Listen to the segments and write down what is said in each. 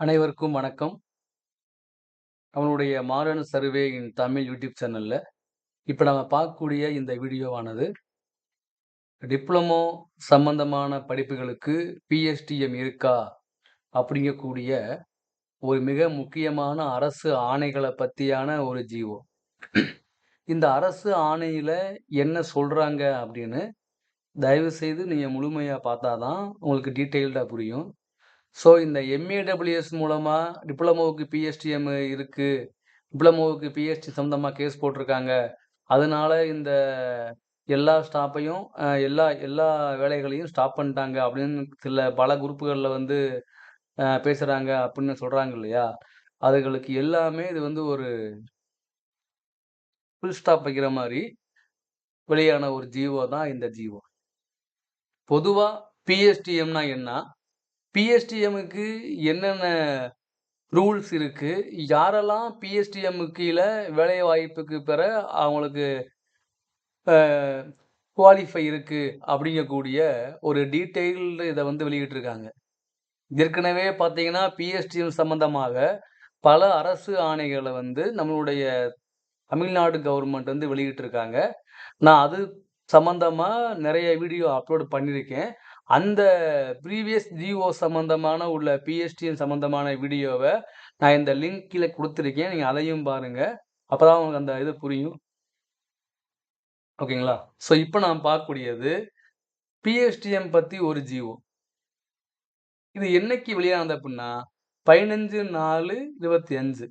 அனைவருக்கும் வணக்கம். நம்மளுடைய modern survey in Tamil YouTube சேனலில் இப்போ நம்ம பார்க்கக்கூடிய இந்த வீடியோவானது, டிப்ளமோ சம்பந்தமான படிப்புகளுக்கு பிஎஸ்டிஎம் இருக்கா? அப்படிங்கக்கூடிய ஒரு மிக முக்கியமான அரசு ஆணைகளை பற்றியான ஒரு ஜீவோ இந்த அரசு ஆணையில் என்ன சொல்கிறாங்க அப்படின்னு, தயவுசெய்து நீங்கள் முழுமையாக பார்த்தா தான் உங்களுக்கு டீட்டெயில்டாக புரியும். ஸோ இந்த எம்ஏடபிள்யூஎஸ் மூலமாக டிப்ளமோவுக்கு பிஎஸ்டிஎம் இருக்குது டிப்ளமோவுக்கு பிஎஸ்டி சம்மந்தமாக கேஸ் போட்டிருக்காங்க. அதனால இந்த எல்லா ஸ்டாப்பையும் எல்லா எல்லா வேலைகளையும் ஸ்டாப் பண்ணிட்டாங்க அப்படின்னு சில பல குரூப்புகளில் வந்து பேசுகிறாங்க அப்படின்னு சொல்கிறாங்க இல்லையா? அதுகளுக்கு எல்லாமே இது வந்து ஒரு ஃபுல் ஸ்டாப் வைக்கிற மாதிரி வெளியான ஒரு ஜீவோ தான் இந்த ஜீவோ பொதுவாக பிஎஸ்டிஎம்னா என்ன? பிஎஸ்டிஎம்முக்கு என்னென்ன ரூல்ஸ் இருக்குது யாரெல்லாம் பிஎஸ்டிஎம்மு கீழே வேலை வேலைவாய்ப்புக்கு பெற அவங்களுக்கு குவாலிஃபை இருக்குது அப்படிங்கக்கூடிய ஒரு டீட்டெயில்டு இதை வந்து வெளியிட்டிருக்காங்க. ஏற்கனவே பார்த்தீங்கன்னா, பிஎஸ்டிஎம் சம்மந்தமாக பல அரசு ஆணைகளை வந்து நம்மளுடைய தமிழ்நாடு கவர்மெண்ட் வந்து வெளியிட்டிருக்காங்க. நான் அது சம்மந்தமாக நிறைய வீடியோ அப்லோட் பண்ணியிருக்கேன். அந்த ப்ரீவியஸ் ஜிஓ சம்மந்தமான உள்ள பிஎஸ்டிஎன் சம்மந்தமான வீடியோவை நான் இந்த லிங்க் கொடுத்துருக்கேன் நீங்கள் அதையும் அதையும் அப்போ தான் உங்களுக்கு அந்த இது புரியும். ஓகேங்களா? ஸோ இப்போ நான் பார்க்கக்கூடியது பிஎஸ்டிஎம் பற்றி ஒரு ஜிஓ. இது என்னைக்கு வெளியானது அப்படின்னா பதினஞ்சு நாலு இருபத்தி அஞ்சு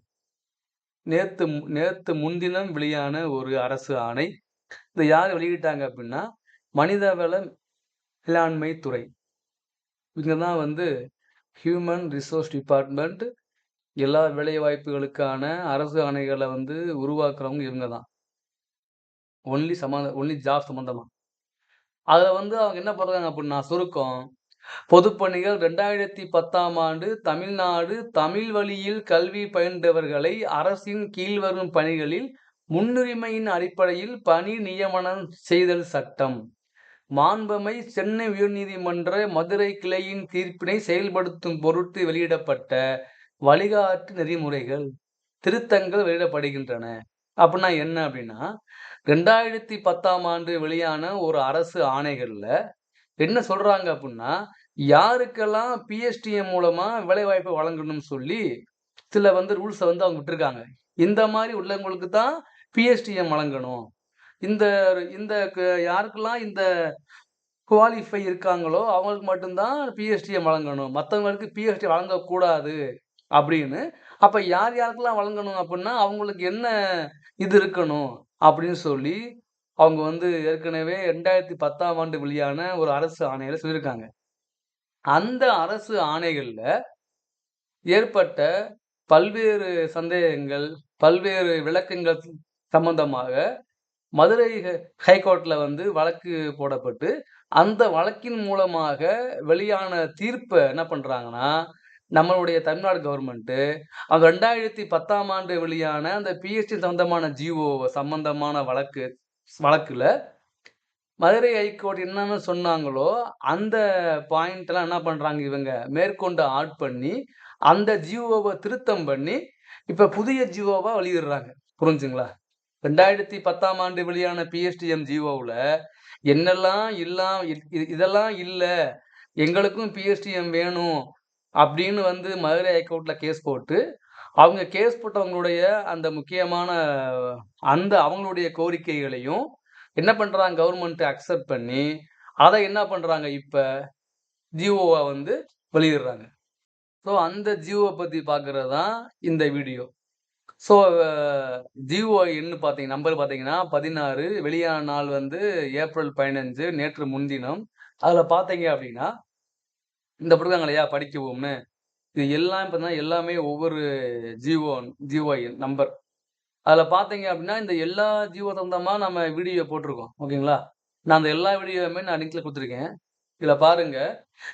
நேற்று நேற்று முன்தினம் வெளியான ஒரு அரசு ஆணை. இதை யார் வெளியிட்டாங்க அப்படின்னா மனிதவள மேலாண்மை துறை. இவங்க தான் வந்து ஹியூமன் ரிசோர்ஸ் டிபார்ட்மெண்ட் எல்லா வேலைவாய்ப்புகளுக்கான அரசு ஆணைகளை வந்து உருவாக்குறவங்க இவங்க தான். ஒன்லி சம்மந்த ஒன்லி ஜாப் சம்மந்தமாக அதில் வந்து அவங்க என்ன பண்ணுறாங்க அப்படின்னா சுருக்கம் பொதுப்பணிகள் 2010ஆம் ஆண்டு தமிழ்நாடு தமிழ் வழியில் கல்வி பயின்றவர்களை அரசின் கீழ்வரும் பணிகளில் முன்னுரிமையின் அடிப்படையில் பணி நியமனம் செய்தல் சட்டம். மாண்புமை சென்னை உயர்நீதிமன்ற மதுரை கிளையின் தீர்ப்பினை செயல்படுத்தும் பொருட்டு வெளியிடப்பட்ட வழிகாட்டு நெறிமுறைகள், திருத்தங்கள் வெளியிடப்படுகின்றன. அப்படின்னா என்ன அப்படின்னா ரெண்டாயிரத்தி பத்தாம் ஆண்டு வெளியான ஒரு அரசு ஆணைகளில் என்ன சொல்றாங்க அப்படின்னா யாருக்கெல்லாம் பிஎஸ்டிஎம் மூலமா வேலைவாய்ப்பு வழங்கணும்னு சொல்லி சில வந்து ரூல்ஸை வந்து அவங்க விட்டுருக்காங்க. இந்த மாதிரி உள்ளவங்களுக்கு தான் பிஎஸ்டிஎம் வழங்கணும். இந்த இந்த க யாருக்கெல்லாம் இந்த குவாலிஃபை இருக்காங்களோ, அவங்களுக்கு மட்டும்தான் பிஎஸ்டியை வழங்கணும். மற்றவங்களுக்கு பிஎஸ்டி வழங்கக்கூடாது அப்படின்னு. அப்போ யார் யாருக்கெல்லாம் வழங்கணும் அப்படின்னா அவங்களுக்கு என்ன இது இருக்கணும் அப்படின்னு சொல்லி, அவங்க வந்து ஏற்கனவே 2010ஆம் ஆண்டு வெளியான ஒரு அரசு ஆணையில் சொல்லியிருக்காங்க. அந்த அரசு ஆணைகளில் ஏற்பட்ட பல்வேறு சந்தேகங்கள், பல்வேறு விளக்கங்கள் சம்மந்தமாக மதுரை ஹைகோர்ட்டில் வந்து வழக்கு போடப்பட்டு, அந்த வழக்கின் மூலமாக வெளியான தீர்ப்பை என்ன பண்ணுறாங்கன்னா நம்மளுடைய தமிழ்நாடு கவர்மெண்ட்டு அந்த 2010ஆம் ஆண்டு வெளியான அந்த பிஹெச்டி சம்மந்தமான ஜிஓ சம்மந்தமான வழக்கு வழக்கில் மதுரை ஹைகோர்ட் என்னென்ன சொன்னாங்களோ, அந்த பாயிண்ட்லாம் என்ன பண்ணுறாங்க இவங்க மேற்கொண்டு ஆட் பண்ணி, அந்த ஜிஓவை திருத்தம் பண்ணி, இப்போ புதிய ஜிஓவாக வெளியிடுறாங்க. புரிஞ்சுங்களா? 2010ஆம் ஆண்டு வெளியான பிஎஸ்டிஎம் ஜிஓவில் என்னெல்லாம் இல்லாம் இதெல்லாம் இல்லை எங்களுக்கும் பிஎஸ்டிஎம் வேணும் அப்படின்னு வந்து மதுரை ஹைகோர்ட்டில் கேஸ் போட்டு, அவங்க கேஸ் போட்டவங்களுடைய அந்த முக்கியமான அந்த அவங்களுடைய கோரிக்கைகளையும் என்ன பண்ணுறாங்க கவர்மெண்ட் அக்செப்ட் பண்ணி, அதை என்ன பண்ணுறாங்க இப்போ ஜிஓவை வந்து வெளியிடுறாங்க. ஸோ அந்த ஜிஓவை பற்றி பார்க்குறது தான் இந்த வீடியோ. ஸோ ஜிஓஎன்னு பார்த்தீங்க நம்பர் பார்த்தீங்கன்னா 16 வெளியான நாள் வந்து ஏப்ரல் 15 நேற்று முன்தினம். அதில் பார்த்தீங்க அப்படின்னா இந்த போட்ருக்காங்க இல்லையா படிக்கவும். இது எல்லாம் பார்த்தீங்கன்னா, எல்லாமே ஒவ்வொரு ஜிஓ ஜிஓஎன் நம்பர். அதில் பார்த்தீங்க அப்படின்னா இந்த எல்லா ஜிஓ தந்தமாக நம்ம வீடியோ போட்டிருக்கோம். ஓகேங்களா? நான் அந்த எல்லா வீடியோவுமே நான் லிங்க்ல கொடுத்துருக்கேன் இதில் பாருங்க.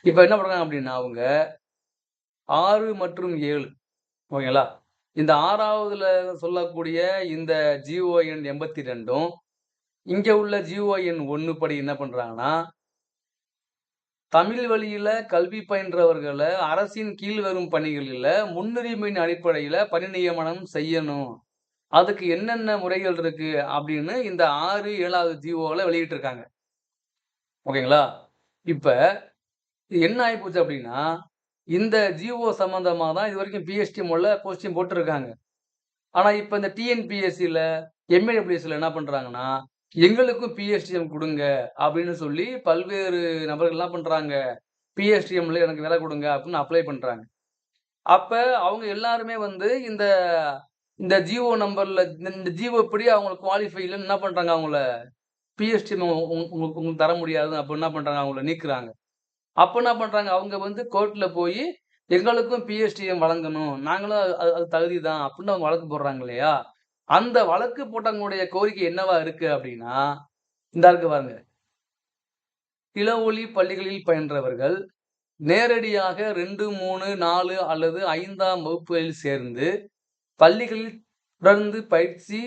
இப்போ என்ன பண்ணுறாங்க அப்படின்னா அவங்க ஆறு மற்றும் ஏழு ஓகேங்களா? இந்த ஆறாவதுல சொல்லக்கூடிய இந்த ஜிஓ எண் 82ம், இங்க உள்ள ஜிஓ எண் 1 படி என்ன பண்றாங்கன்னா தமிழ் வழியில கல்வி பயின்றவர்களை அரசின் கீழ் வரும் பணிகளில் முன்னுரிமையின் அடிப்படையில பணி நியமனம் செய்யணும். அதுக்கு என்னென்ன முறைகள் இருக்கு அப்படின்னு இந்த 6, 7வது ஜிஓல வெளியிட்டிருக்காங்க. ஓகேங்களா? இப்ப என்ன ஆகிப்போச்சு அப்படின்னா, இந்த ஜிஓ சம்மந்தமாக தான் இது வரைக்கும் பிஎஸ்டிஎம்ல போஸ்டிங் போட்டுருக்காங்க. ஆனால் இப்போ இந்த டிஎன்பிஎஸ்சியில் எம்ஏடபிள்யூஎஸ்சியில் என்ன பண்ணுறாங்கன்னா எங்களுக்கும் பிஎஸ்டிஎம் கொடுங்க அப்படின்னு சொல்லி பல்வேறு நபர்கள் என்ன பண்ணுறாங்க பிஎஸ்டிஎம்ல எனக்கு வேலை கொடுங்க அப்படின்னு அப்ளை பண்ணுறாங்க அப்போ அவங்க எல்லாருமே வந்து இந்த இந்த ஜிஓ நம்பரில் இந்த ஜிஓ படி அவங்களுக்கு குவாலிஃபை இல்லைன்னு என்ன பண்ணுறாங்க அவங்கள பிஎஸ்டிஎம் உங்களுக்கு உங்களுக்கு தர முடியாது அப்போ என்ன பண்ணுறாங்க அவங்கள நீக்குறாங்க. அப்ப என்ன பண்றாங்க அவங்க வந்து கோர்ட்ல போய் எங்களுக்கும் பிஎஸ்டிஎம் வழங்கணும். நாங்களும் அது அது தகுதி தான் அப்படின்னு அவங்க வழக்கு போடுறாங்க இல்லையா? அந்த வழக்கு போட்டவங்களுடைய கோரிக்கை என்னவா இருக்கு அப்படின்னா, இந்தா இருக்கு பாருங்க. இளவொளி பள்ளிகளில் பயின்றவர்கள் நேரடியாக 2, 3, 4 அல்லது ஐந்தாம் வகுப்புகளில் சேர்ந்து பள்ளிகளில் தொடர்ந்து பயிற்சி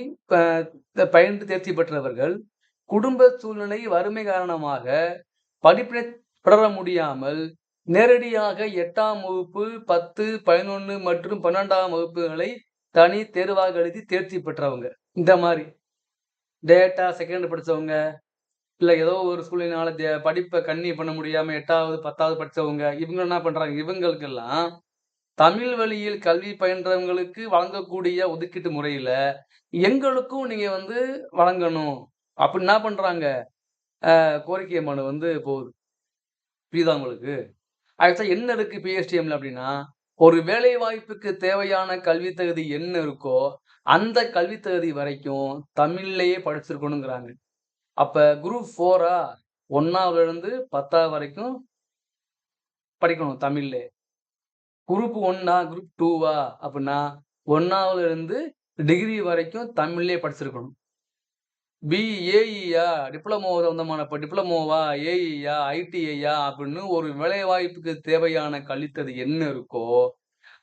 பயின்று தேர்ச்சி பெற்றவர்கள், குடும்ப சூழ்நிலை வறுமை காரணமாக படிப்பினை தொடர முடியாமல் நேரடியாக எட்டாம் வகுப்பு, 10, 11 மற்றும் 12ஆம் வகுப்புகளை தனி தேர்வாக எழுதி தேர்ச்சி பெற்றவங்க. இந்த மாதிரி டேட்டா செகண்ட் படித்தவங்க இல்லை ஏதோ ஒரு சூழ்நிலையினால தே படிப்பை கன்டின்யூ பண்ண முடியாமல் எட்டாவது பத்தாவது படிச்சவங்க, இவங்க என்ன பண்ணுறாங்க இவங்களுக்கெல்லாம் தமிழ் வழியில் கல்வி பயின்றவங்களுக்கு வழங்கக்கூடிய ஒதுக்கீட்டு முறையில் எங்களுக்கும் நீங்கள் வந்து வழங்கணும். அப்படி என்ன பண்ணுறாங்க கோரிக்கை மனு வந்து போகுது. புரியுதா உங்களுக்கு? ஆக்சுவலா என்ன இருக்கு பிஎஸ்டிஎம்ல அப்படின்னா, ஒரு வேலை வாய்ப்புக்கு தேவையான கல்வி தகுதி என்ன இருக்கோ, அந்த கல்வி தகுதி வரைக்கும் தமிழ்லையே படிச்சிருக்கணுங்கிறாங்க. அப்ப குரூப் 4ஆ 1வதுலருந்து 10வது வரைக்கும் படிக்கணும் தமிழ்ல குரூப் ஒன்னா குரூப் டூவா அப்படின்னா 1வதுலருந்து டிகிரி வரைக்கும் தமிழ்லயே படிச்சிருக்கணும். பிஏஇயா டிப்ளமோ சம்பந்தமான இப்போ டிப்ளமோவா, ஏஇயா, ஐடிஐயா அப்படின்னு ஒரு வேலைவாய்ப்புக்கு தேவையான கல்வித்தது என்ன இருக்கோ,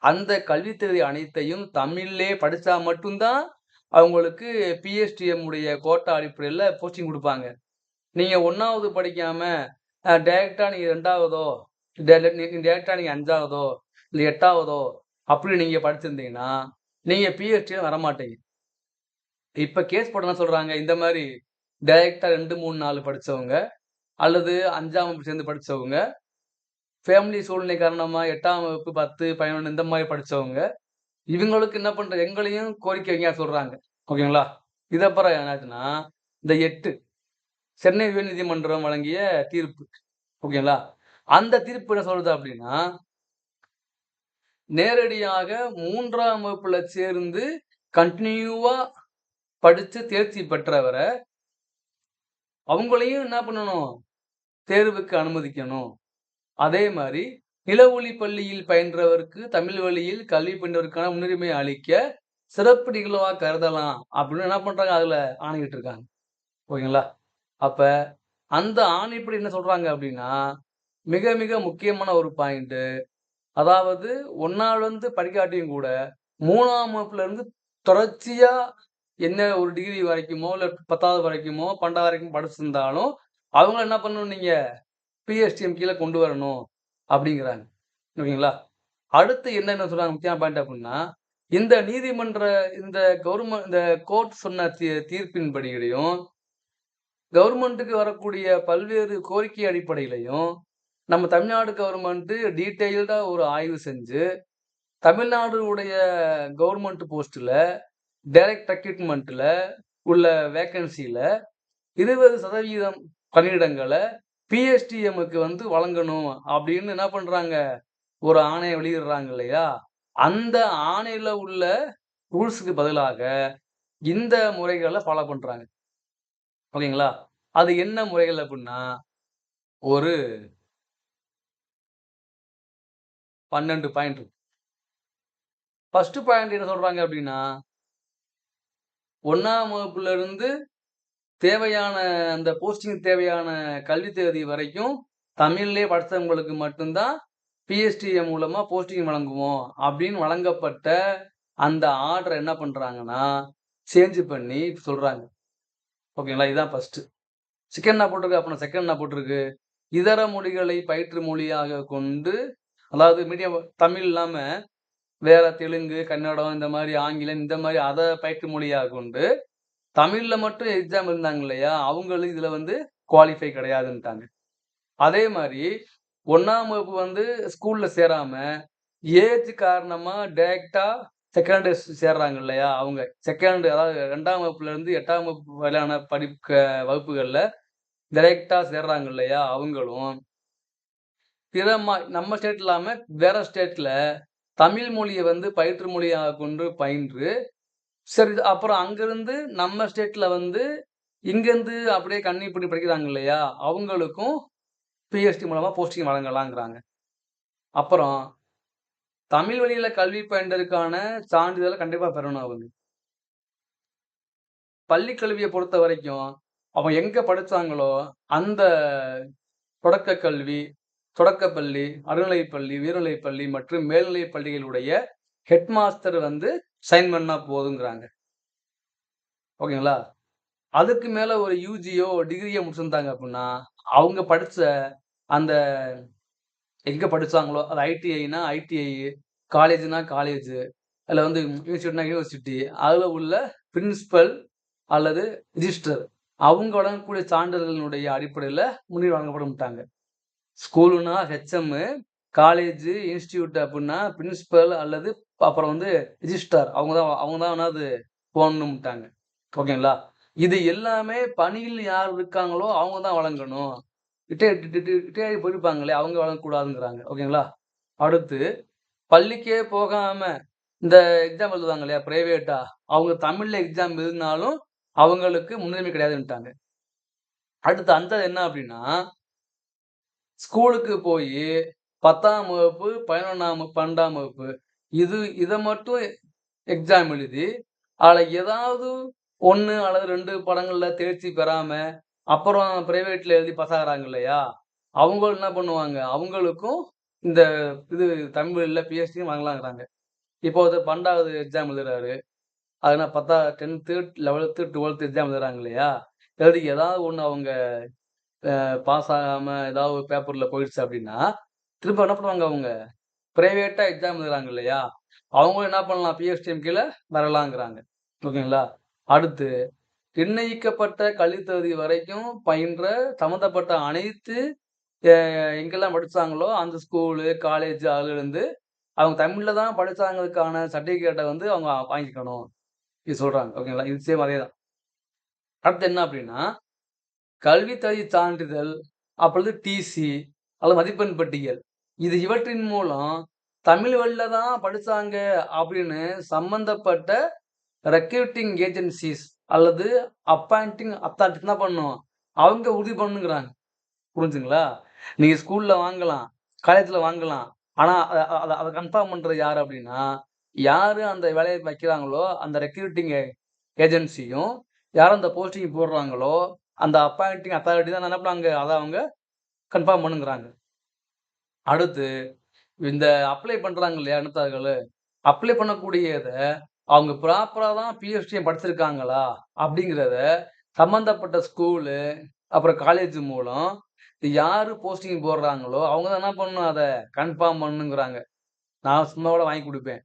அந்த கல்வித்தது அனைத்தையும் தமிழ்லே படித்தா மட்டும்தான் அவங்களுக்கு பிஎஸ்டிஎம் உடைய கோட்டா அடிப்படையில் போஸ்டிங் குடுப்பாங்க. நீங்க 1வது படிக்காம அ டைரக்ட்டா நீங்க 2வதோ, டே நீங்க டைரக்ட்டா நீங்க 5வதோ, இல்ல 8வதோ அப்படி நீங்கள் படிச்சிருந்தீங்கன்னா, நீங்கள் பிஎஸ்டிஎம் வரமாட்டீங்க. இப்ப கேஸ் போட்டு சொல்றாங்க, இந்த மாதிரி டைரக்டா ரெண்டு மூணு நாலு படிச்சவங்க, அல்லது அஞ்சாம் வகுப்பு சேர்ந்து படிச்சவங்க, ஃபேமிலி சூழ்நிலை காரணமா எட்டாம் வகுப்பு, 10, 11 இந்த மாதிரி படிச்சவங்க, இவங்களுக்கு என்ன பண்ற எங்களையும் கோரிக்கை வைங்க சொல்றாங்க. ஓகேங்களா? இதை அப்புறம் என்னாச்சுன்னா, இந்த எட்டு சென்னை உயர்நீதிமன்றம் வழங்கிய தீர்ப்பு. ஓகேங்களா? அந்த தீர்ப்பு என்ன சொல்றது அப்படின்னா நேரடியாக மூன்றாம் வகுப்புல சேர்ந்து கண்டினியூவா படிச்சு தேர்ச்சி பெற்றவரை அவங்களையும் என்ன பண்ணணும், தேர்வுக்கு அனுமதிக்கணும். அதே மாதிரி நிலவொளி பள்ளியில் பயின்றவருக்கு தமிழ் வழியில் கல்வி பயின்றவருக்கான முன்னுரிமை அளிக்க சிறப்பு நிகழ்வா கருதலாம் அப்படின்னு என்ன பண்றாங்க, அதுல ஆணையிட்டிருக்காங்க. ஓகேங்களா? அப்ப அந்த ஆணைப்படி என்ன சொல்றாங்க அப்படின்னா, மிக மிக முக்கியமான ஒரு பாயிண்ட்டு. அதாவது ஒன்னாவிலேருந்து படிக்காட்டியும் கூட 3ஆம் வகுப்புலருந்து தொடர்ச்சியா என்ன ஒரு டிகிரி வரைக்குமோ, இல்லை பத்தாவது வரைக்குமோ, 12வது வரைக்கும் படிச்சிருந்தாலும், அவங்கள என்ன பண்ணணும் நீங்கள் பிஎஸ்டிஎம் கீழே கொண்டு வரணும் அப்படிங்கிறாங்க. ஓகேங்களா? அடுத்து என்னென்ன சொல்கிறாங்க முக்கியமான பாயிண்ட் அப்படின்னா, இந்த நீதிமன்ற இந்த கவர்மெண்ட் இந்த கோர்ட் சொன்ன தீ தீர்ப்பின்படியிலையும் கவர்மெண்ட்டுக்கு வரக்கூடிய பல்வேறு கோரிக்கை அடிப்படையிலையும் நம்ம தமிழ்நாடு கவர்மெண்ட்டு டீட்டெயில்டாக ஒரு ஆய்வு செஞ்சு, தமிழ்நாடு உடைய கவர்மெண்ட் போஸ்ட்டில் டைரக்ட் ரெக்ரூட்மெண்ட்டில் உள்ள வேக்கன்சில 20% பணியிடங்கள பிஎஸ்டிஎம்முக்கு வந்து வழங்கணும் அப்படின்னு என்ன பண்றாங்க, ஒரு ஆணைய வெளியிடுறாங்க இல்லையா? அந்த ஆணையில உள்ள ரூல்ஸுக்கு பதிலாக இந்த முறைகளை ஃபாலோ பண்றாங்க. ஓகேங்களா? அது என்ன முறைகள் அப்படின்னா, ஒரு 12 பாயிண்ட் இருக்கு. பாயிண்ட் என்ன சொல்றாங்க அப்படின்னா ஒன்றாம் வகுப்புலேருந்து தேவையான அந்த போஸ்டிங் தேவையான கல்வி தேதி வரைக்கும் தமிழ்லே படித்தவங்களுக்கு மட்டும்தான் பிஎஸ்டிஎம் போஸ்டிங் வழங்குவோம் அப்படின்னு வழங்கப்பட்ட அந்த ஆர்டரை என்ன பண்ணுறாங்கன்னா சேஞ்ச் பண்ணி சொல்கிறாங்க ஓகேங்களா? இதுதான் ஃபஸ்ட்டு செகண்ட் என்ன போட்டிருக்கு? அப்புறம் செகண்ட் என்ன போட்டிருக்கு, இதர மொழிகளை பயிற்று மொழியாக கொண்டு அதாவது மீடியம் தமிழ் இல்லாமல் வேற தெலுங்கு, கன்னடம் இந்த மாதிரி ஆங்கிலம் இந்த மாதிரி அதை பயிற்று மொழியாக கொண்டு தமிழ்ல மட்டும் எக்ஸாம் இருந்தாங்க இல்லையா? அவங்களும் இதுல வந்து குவாலிஃபை கிடையாதுன்ட்டாங்க. அதே மாதிரி ஒன்றாம் வகுப்பு வந்து ஸ்கூல்ல சேராம, ஏஜ் காரணமா டைரக்ட்டா செகண்ட் சேர்றாங்க இல்லையா? அவங்க செகண்ட் அதாவது ரெண்டாம் வகுப்புலேருந்து எட்டாம் வகுப்பு வரையான படிக்க வகுப்புகள்ல டைரக்ட்டா சேர்றாங்க இல்லையா? அவங்களும் பிற மா நம்ம ஸ்டேட் இல்லாம வேற ஸ்டேட்ல தமிழ் மொழியை வந்து பயிற்று மொழியாக கொண்டு பயின்று, சரி அப்புறம் அங்கேருந்து நம்ம ஸ்டேட்டில் வந்து இங்கேருந்து அப்படியே கண்ணி பண்ணி படிக்கிறாங்க இல்லையா? அவங்களுக்கும் பிஹெச்டி மூலமாக போஸ்டிங் வழங்கலாங்கிறாங்க. அப்புறம் தமிழ் வழியில் கல்வி பயின்றதுக்கான சான்றிதழை கண்டிப்பாக பெறணும் அவங்க. பள்ளி பொறுத்த வரைக்கும் அவங்க எங்கே படித்தாங்களோ அந்த தொடக்கக் கல்வி, தொடக்கப்பள்ளி, நடுநிலைப்பள்ளி, உயர்நிலைப்பள்ளி மற்றும் மேல்நிலைப் பள்ளிகளுடைய ஹெட் மாஸ்டர் வந்து சைன் பண்ணா போதுங்கிறாங்க. ஓகேங்களா? அதுக்கு மேலே ஒரு யூஜியோ, டிகிரியோ முடிச்சிருந்தாங்க அப்படின்னா அவங்க படித்த அந்த எங்கே படித்தாங்களோ அது ஐடிஐனா ஐடிஐ, காலேஜ்னா காலேஜ், அதில் வந்து யூனிவர்சிட்டினா யூனிவர்சிட்டி, அதில் உள்ள பிரின்சிபல் அல்லது ரிஜிஸ்டர் அவங்க வழங்கக்கூடிய சான்றிதழ்களுடைய அடிப்படையில் முன்னேறி வழங்கப்பட மாட்டாங்க ஸ்கூலுனா ஹெச்எம், காலேஜ், இன்ஸ்டியூட் அப்படின்னா பிரின்சிபல் அல்லது அப்புறம் வந்து ரிஜிஸ்ட்ரார் அவங்க தான் அவங்க தான் வேணா அது போகணும்ட்டாங்க ஓகேங்களா? இது எல்லாமே பணியில் யார் இருக்காங்களோ அவங்க தான் வழங்கணும். ரிட்டயர்ட் போயிருப்பாங்களே அவங்க வழங்கக்கூடாதுங்கிறாங்க. ஓகேங்களா? அடுத்து பள்ளிக்கே போகாம இந்த எக்ஸாம் எழுதுவாங்க இல்லையா? பிரைவேட்டா அவங்க தமிழ்ல எக்ஸாம் எழுதினாலும் அவங்களுக்கு முன்னுரிமை கிடையாதுன்ட்டாங்க. அடுத்து அந்த என்ன அப்படின்னா ஸ்கூலுக்கு போய் பத்தாம் வகுப்பு, 11ஆம் 12ஆம் வகுப்பு இது இதை மட்டும் எக்ஸாம் எழுதி, அதில் ஏதாவது ஒன்று அல்லது ரெண்டு படங்களில் தேர்ச்சி பெறாமல் அப்புறம் ப்ரைவேட்டில் எழுதி பாஸ் இல்லையா? அவங்க என்ன பண்ணுவாங்க, அவங்களுக்கும் இந்த இது தமிழில் பிஎஸ்டியும் வாங்கலாங்கிறாங்க. இப்போ ஒருத்தர் 12வது எக்ஸாம் எழுதுறாரு. அதுனா 10 10த், 11த், 12த் எக்ஸாம் எழுதுறாங்க இல்லையா? எழுதி ஏதாவது ஒன்று அவங்க பாஸ் ஆகாமல் ஏதாவது ஒரு போயிடுச்சு அப்படின்னா திரும்ப என்ன பண்ணுவாங்க அவங்க? ப்ரைவேட்டாக எக்ஸாம் எழுதுறாங்க இல்லையா? அவங்களும் என்ன பண்ணலாம் பிஎஸ்டிஎம் கீழே வரலாங்கிறாங்க. ஓகேங்களா? அடுத்து நிர்ணயிக்கப்பட்ட கல்வித்தகுதி வரைக்கும் பயின்ற சம்மந்தப்பட்ட அனைத்து எங்கெல்லாம் படித்தாங்களோ அந்த ஸ்கூலு, காலேஜ் அதுலேருந்து அவங்க தமிழில் தான் படிச்சாங்கதுக்கான சர்டிஃபிகேட்டை வந்து அவங்க வாங்கிக்கணும். இது சொல்கிறாங்க ஓகேங்களா? இது சேம் அதே தான். அடுத்து என்ன அப்படின்னா கல்வி தகுதி சான்றிதழ், அப்பொழுது டிசி அல்லது மதிப்பெண் பட்டியல். இது இவற்றின் மூலம் தமிழ் வழியில தான் படித்தாங்க அப்படின்னு சம்பந்தப்பட்ட ரெக்ரூட்டிங் ஏஜென்சிஸ் அல்லது அப்பாயிண்டிங் அத்தாரிட்டி தான் பண்ணும் அவங்க உறுதி பண்ணணுங்கிறாங்க. புரிஞ்சுங்களா நீங்கள் ஸ்கூலில் வாங்கலாம், காலேஜில் வாங்கலாம். ஆனால் அதை அதை கன்ஃபார்ம் பண்ணுறது யார் அப்படின்னா யார் அந்த வேலையை வைக்கிறாங்களோ அந்த ரெக்ரூட்டிங் ஏஜென்சியும், யார் அந்த போஸ்டிங் போடுறாங்களோ, அந்த அப்பாயிண்டிங் அத்தாரிட்டி தான் என்ன பண்ணாங்க, அதை அவங்க கன்ஃபார்ம் பண்ணுங்கிறாங்க. அடுத்து இந்த அப்ளை பண்ணுறாங்க இல்லையா அனுத்தார்கள் அப்ளை பண்ணக்கூடியதை அவங்க ப்ராப்பராக தான் பிஎஸ்டிஎம் படிச்சிருக்காங்களா? அப்படிங்கிறத சம்மந்தப்பட்ட ஸ்கூலு, அப்புறம் காலேஜ் மூலம் யார் போஸ்டிங் போடுறாங்களோ, அவங்க தான் என்ன பண்ணணும் அதை கன்ஃபார்ம் பண்ணணுங்கிறாங்க. நான் சும்மா கூட வாங்கி கொடுப்பேன்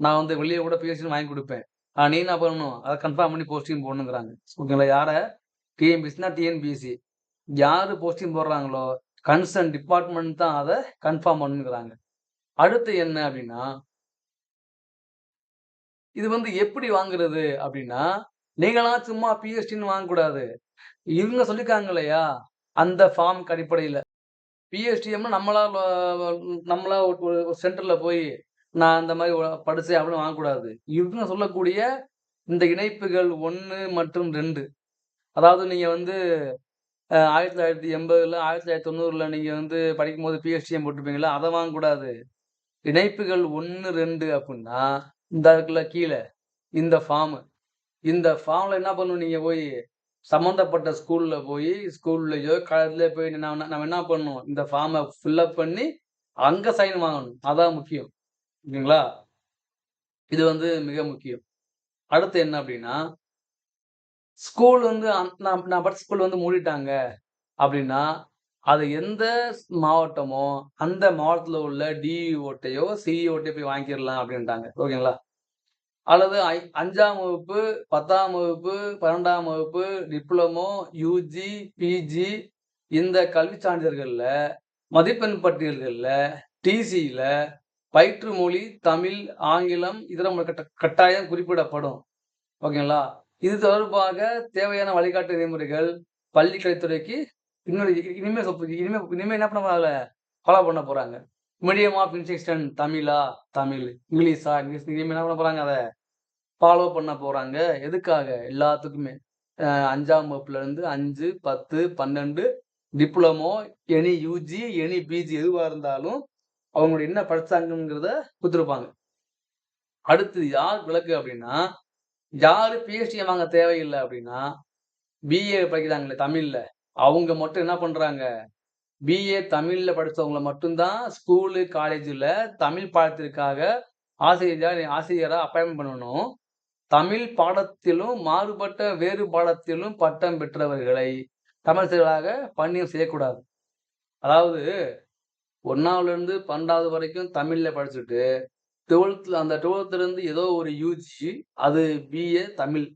நான் வந்து வெளியே கூட பிஎஸ்டின்னு வாங்கி கொடுப்பேன் ஆனால் நீ என்ன பண்ணணும்? அதை கன்ஃபார்ம் பண்ணி போஸ்டிங் போடணுங்கிறாங்க. ஓகேங்களா? யாரை டிஎன்பிஎஸ்சினா டிஎன்பிஎஸ்சி. யாரு போஸ்டிங் போடுறாங்களோ, கன்சர்ன் டிபார்ட்மெண்ட் தான் அத கன்ஃபார்ம் பண்ணுங்கிறாங்க அடுத்து என்ன அப்படின்னா இது வந்து எப்படி வாங்குறது அப்படின்னா நீங்களா சும்மா பிஎஸ்டின்னு வாங்கக்கூடாது. இவங்க சொல்லியிருக்காங்க இல்லையா? அந்த ஃபார்ம் அடிப்படையில. பிஎஸ்டிஎம்னா நம்மளா நம்மளா ஒரு சென்டரில் சென்டர்ல போய், நான் அந்த மாதிரி ஒ அப்படின்னு வாங்கக்கூடாது. இவங்க சொல்லக்கூடிய இந்த இணைப்புகள் ஒன்று மற்றும் ரெண்டு அதாவது நீங்கள் வந்து ஆயிரத்தி தொள்ளாயிரத்தி எண்பதில் ஆயிரத்தி தொள்ளாயிரத்தி தொண்ணூறில் நீங்கள் வந்து படிக்கும்போது பிஹெச்டிஎம் போட்டிருப்பீங்களா அதை வாங்கக்கூடாது. இணைப்புகள் ஒன்று ரெண்டு அப்படின்னா இந்த இருக்குல்ல கீழே இந்த ஃபார்மு. இந்த ஃபார்மில் என்ன பண்ணணும் நீங்கள் போய் சம்மந்தப்பட்ட ஸ்கூலில் போய் ஸ்கூல்லையோ காலேஜ்லயோ போய் நம்ம நம்ம என்ன பண்ணணும்? இந்த ஃபார்மை ஃபில் அப் பண்ணி, அங்கே சைன் வாங்கணும். அதான் முக்கியம். ஓகேங்களா? இது வந்து மிக முக்கியம். அடுத்து என்ன அப்படின்னா ஸ்கூல் வந்து அந் நான் நான் ஸ்கூல் வந்து மூடிட்டாங்க. அப்படின்னா அது எந்த மாவட்டமோ அந்த மாவட்டத்தில் உள்ள டிஇஓட்டையோ சிஇஓட்டையோ போய் வாங்கிடலாம் அப்படின்ட்டாங்க. ஓகேங்களா? அல்லது ஐ அஞ்சாம் வகுப்பு பத்தாம் வகுப்பு பன்னெண்டாம் வகுப்பு டிப்ளமோ யூஜி பிஜி இந்த கல்வி சான்றிதழ்களில் மதிப்பெண் பட்டியல்களில் டிசியில் பயிற்று மொழி தமிழ் ஆங்கிலம் இதர மொழி கட்ட கட்டாயம் குறிப்பிடப்படும். ஓகேங்களா? இது தொடர்பாக தேவையான வழிகாட்டு நெறிமுறைகள் பள்ளி கலைத்துறைக்கு இன்னொரு இனிமே இனிமே இனிமே என்ன பண்ண ஃபாலோ பண்ண போறாங்க. Medium of instruction Tamizha? Tamil இங்கிலீஷா? English இனிமே என்ன பண்ண போறாங்க? அதை ஃபாலோ பண்ண போறாங்க. எதுக்காக? எல்லாத்துக்குமே. அஞ்சாம் வகுப்புல இருந்து அஞ்சு பத்து பன்னெண்டு diploma any UG any PG எதுவாக இருந்தாலும் அவங்களோட என்ன படிச்சாங்கிறத கொடுத்துருப்பாங்க. அடுத்து யார் விளக்கு அப்படின்னா யாரு பிஹெச்டி வாங்க தேவையில்லை அப்படின்னா பிஏ படிக்கிறாங்களே தமிழ்ல. அவங்க மட்டும் என்ன பண்றாங்க? பிஏ தமிழ்ல படிச்சவங்கள மட்டும்தான் ஸ்கூலு காலேஜில் தமிழ் பாடத்திற்காக ஆசிரியர் ஆசிரியராக அப்பாயின்மெண்ட் பண்ணணும். தமிழ் பாடத்திலும் மாறுபட்ட வேறு பாடத்திலும் பட்டம் பெற்றவர்களை தமிழர்களாக பணியம் செய்யக்கூடாது. அதாவது ஒன்றாவதுலேருந்து பன்னெண்டாவது வரைக்கும் தமிழில் படிச்சுட்டு டுவெல்த்தில் அந்த டுவெல்த்துலேருந்து ஏதோ ஒரு யூஜி அது பிஏ தமிழ்.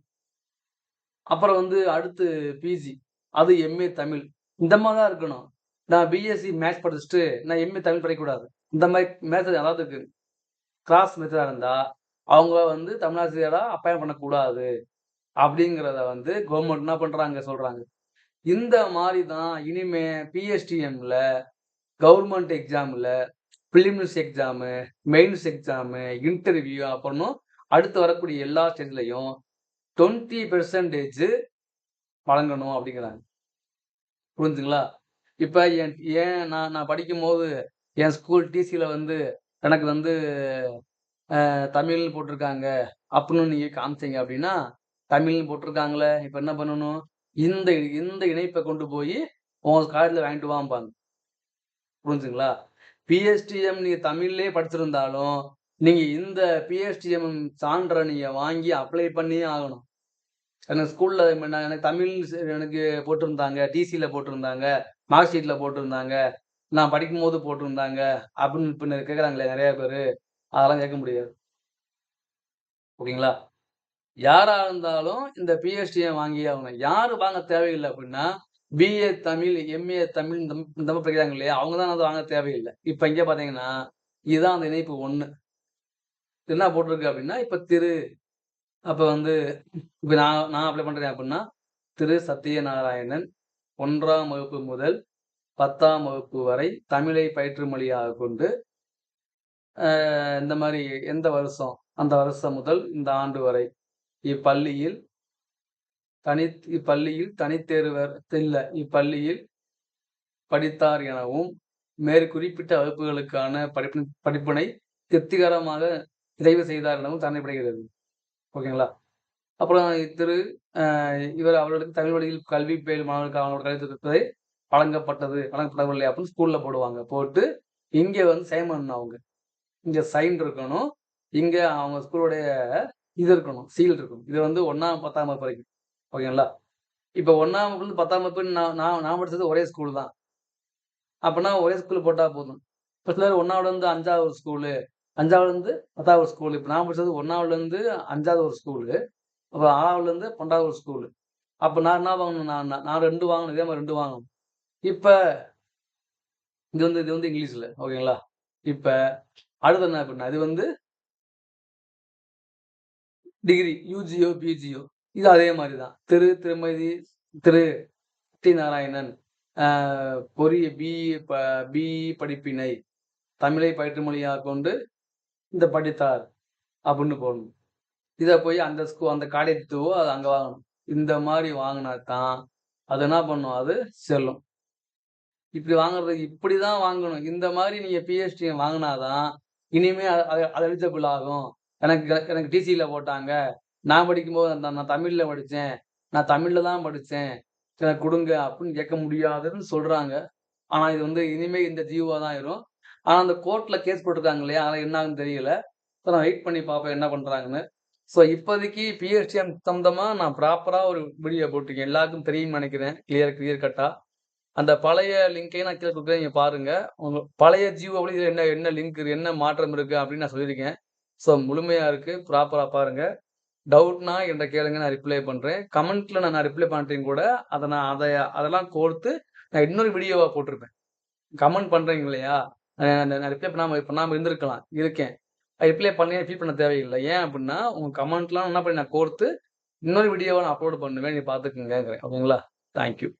அப்புறம் வந்து அடுத்து பிஜி அது எம்ஏ தமிழ். இந்த மாதிரி தான் இருக்கணும். நான் பிஎஸ்சி மேத்ஸ் படிச்சுட்டு நான் எம்ஏ தமிழ் படிக்கக்கூடாது. இந்த மாதிரி மேத்தட் அதாவது கிராஸ் மெத்தடாக இருந்தால் அவங்க வந்து தமிழாசிரியராக அப்பாயின் பண்ணக்கூடாது. அப்படிங்கிறத வந்து கவர்மெண்ட் என்ன பண்ணுறாங்க சொல்கிறாங்க இந்த மாதிரி தான் இனிமே பிஎஸ்டிஎம்ல கவர்மெண்ட் எக்ஸாமில் prelims exam mains exam interview அப்புறமும் அடுத்து வரக்கூடிய எல்லா ஸ்டேஜ்லையும் டுவெண்ட்டி பெர்சன்டேஜ் வழங்கணும் அப்படிங்கிறாங்க. புரிஞ்சுங்களா? இப்போ என் ஏன் நான் நான் படிக்கும் போது என் ஸ்கூல் டிசியில் வந்து எனக்கு வந்து தமிழ்னு போட்டிருக்காங்க அப்படின்னு நீங்கள் காமிச்சீங்க அப்படின்னா தமிழ்னு போட்டிருக்காங்களே இப்போ என்ன பண்ணணும்? இந்த இந்த இணைப்பை கொண்டு போய் உங்கள் காலேஜில் வாங்கிட்டு வாம்பாங்க. புரிஞ்சுங்களா? பிஎஸ்டிஎம் நீங்க தமிழ்லேயே படிச்சிருந்தாலும் நீங்க இந்த பிஎஸ்டிஎம் சான்றை நீங்க வாங்கி அப்ளை பண்ணியே ஆகணும். எனக்கு ஸ்கூல்ல எனக்கு தமிழ் எனக்கு போட்டிருந்தாங்க டிசியில் போட்டிருந்தாங்க மார்க் ஷீட்ல போட்டிருந்தாங்க நான் படிக்கும் போது போட்டிருந்தாங்க அப்படின்னு பின்னர் கேட்குறாங்களே நிறைய பேர் அதெல்லாம் கேட்க முடியாது. ஓகேங்களா? யாரா இருந்தாலும் இந்த பிஎஸ்டிஎம் வாங்கி ஆகணும் யாரு வாங்க தேவையில்லை அப்படின்னா பிஏ தமிழ் எம்ஏ தமிழ் இந்த மாதிரி படிக்கிறாங்க இல்லையா? அவங்க தான் அது வாங்க தேவையில்லை. இப்போ இங்கே பார்த்தீங்கன்னா இதுதான் அந்த இணைப்பு ஒன்று என்ன போட்டிருக்கு அப்படின்னா இப்போ திரு அப்போ வந்து இப்போ நான் நான் அப்ளை பண்ணுறேன் அப்படின்னா திரு சத்யநாராயணன் ஒன்றாம் வகுப்பு முதல் பத்தாம் வகுப்பு வரை தமிழை பயிற்று மொழியாக கொண்டு இந்த மாதிரி எந்த வருஷம் அந்த வருஷம் முதல் இந்த ஆண்டு வரை இப்பள்ளியில் தனி இப்பள்ளியில் தனித்தேர்வர் இல்லை இப்பள்ளியில் படித்தார் எனவும் மேற்குறிப்பிட்ட வகுப்புகளுக்கான படிப்பு படிப்பினை திருப்திகரமாக நிறைவு செய்தார் எனவும் தரப்படுகிறது ஓகேங்களா? அப்புறம் திரு இவர் அவர்களுக்கு தமிழ் வழியில் கல்வி பயிலும் மாணவர்களுக்கு அவங்களோட கல்வி திட்டத்தை வழங்கப்பட்டது வழங்கப்படவில்லை அப்படின்னு ஸ்கூல்ல போடுவாங்க. போட்டு இங்கே வந்து சைன் பண்ணணும் அவங்க. இங்க சைன் இருக்கணும். இங்க அவங்க ஸ்கூலுடைய இது இருக்கணும் சீல் இருக்கணும். இது வந்து ஒன்னாம் பத்தாம் வகுப்பு வரைக்கும். ஓகேங்களா? இப்போ ஒன்றாம் வகுப்புல பத்தாம் வகுப்பு நான் நான் நான் படிச்சது ஒரே ஸ்கூல் தான். அப்போனா ஒரே ஸ்கூல் போட்டால் போதும். இப்போ சிலர் ஒன்றாவதுலேருந்து அஞ்சாவது ஒரு ஸ்கூலு அஞ்சாவதுலேருந்து பத்தாவது ஒரு ஸ்கூல் இப்போ நான் படிச்சது ஒன்றாவதுலேருந்து அஞ்சாவது ஒரு ஸ்கூலு அப்புறம் ஆறாவதுல இருந்து பன்னெண்டாவது ஒரு ஸ்கூலு அப்போ நான் என்ன வாங்கணும்? நான் நான் நான் ரெண்டு வாங்கணும் இதே மாதிரி ரெண்டு வாங்கணும். இப்போ இது வந்து இது வந்து இங்கிலீஷில் ஓகேங்களா? இப்போ அடுத்து என்ன அப்படின்னா இது வந்து டிகிரி யூஜியோ பிஜியோ இது அதே மாதிரி தான் திரு திருமதி திரு டி நாராயணன் பொரிய பொறிய பிஇ ப பிஇ படிப்பினை தமிழை பயிற்று மொழியாக கொண்டு இந்த படித்தார் அப்படின்னு போடணும். இதை போய் அந்த ஸ்கூ அந்த காலேஜ் அது அங்கே வாங்கணும். இந்த மாதிரி வாங்கினா தான் அது என்ன பண்ணும்? அது செல்லும். இப்படி வாங்குறது இப்படி தான் வாங்கணும். இந்த மாதிரி நீங்கள் பிஹெச்டி வாங்கினாதான் இனிமே அது அது அது எலிஜிபிள் ஆகும். எனக்கு எனக்கு டிசியில் போட்டாங்க. நான் படிக்கும்போது நான் நான் தமிழில் படித்தேன் நான் தமிழில் தான் படித்தேன் கொடுங்க அப்படின்னு கேட்க முடியாதுன்னு சொல்கிறாங்க ஆனால் இது வந்து இனிமேல் இந்த ஜீவோ தான் ஆயிரும். ஆனால் அந்த கோர்ட்டில் கேஸ் போட்டிருக்காங்க இல்லையா? அதெல்லாம் என்ன ஆகுன்னு தெரியல. ஸோ நான் வெயிட் பண்ணி பார்ப்பேன் என்ன பண்ணுறாங்கன்னு ஸோ இப்போதைக்கு பிஹெச்டிஎம் சம்மந்தமாக நான் ப்ராப்பராக ஒரு வீடியோ போட்டிருக்கேன். எல்லாருக்கும் தெரியும்னு நினைக்கிறேன். கிளியர் கிளியர் கட்டாக அந்த பழைய லிங்கையும் நான் கீழே கொடுக்குறேன். நீங்கள் பாருங்கள் உங்கள் பழைய ஜியோவுல இதில் என்ன என்ன லிங்க் என்ன மாற்றம் இருக்குது அப்படின்னு நான் சொல்லியிருக்கேன். ஸோ முழுமையாக இருக்குது ப்ராப்பராக பாருங்கள் டவுட்னா என்ற கேளுங்க. நான் ரிப்ளை பண்றேன். கமெண்ட்ல நான் நான் ரிப்ளை பண்ணாட்டியும் கூட, அதை நான் அதை அதெல்லாம் கோர்த்து நான் இன்னொரு வீடியோவா போட்டிருப்பேன். கமெண்ட் பண்றீங்க இல்லையா? நான் ரிப்ளை பண்ணாம பண்ணாம இருந்திருக்கலாம். இருக்கேன். ரிப்ளை பண்ணி ஃபீல் பண்ண தேவையில்லை ஏன் அப்படின்னா உங்க கமெண்ட்லாம் என்ன பண்ணி நான் கோர்த்து இன்னொரு வீடியோவை நான் அப்லோட் பண்ணுவேன். நீ பார்த்துக்கங்கங்கிறேன். ஓகேங்களா? Thank you.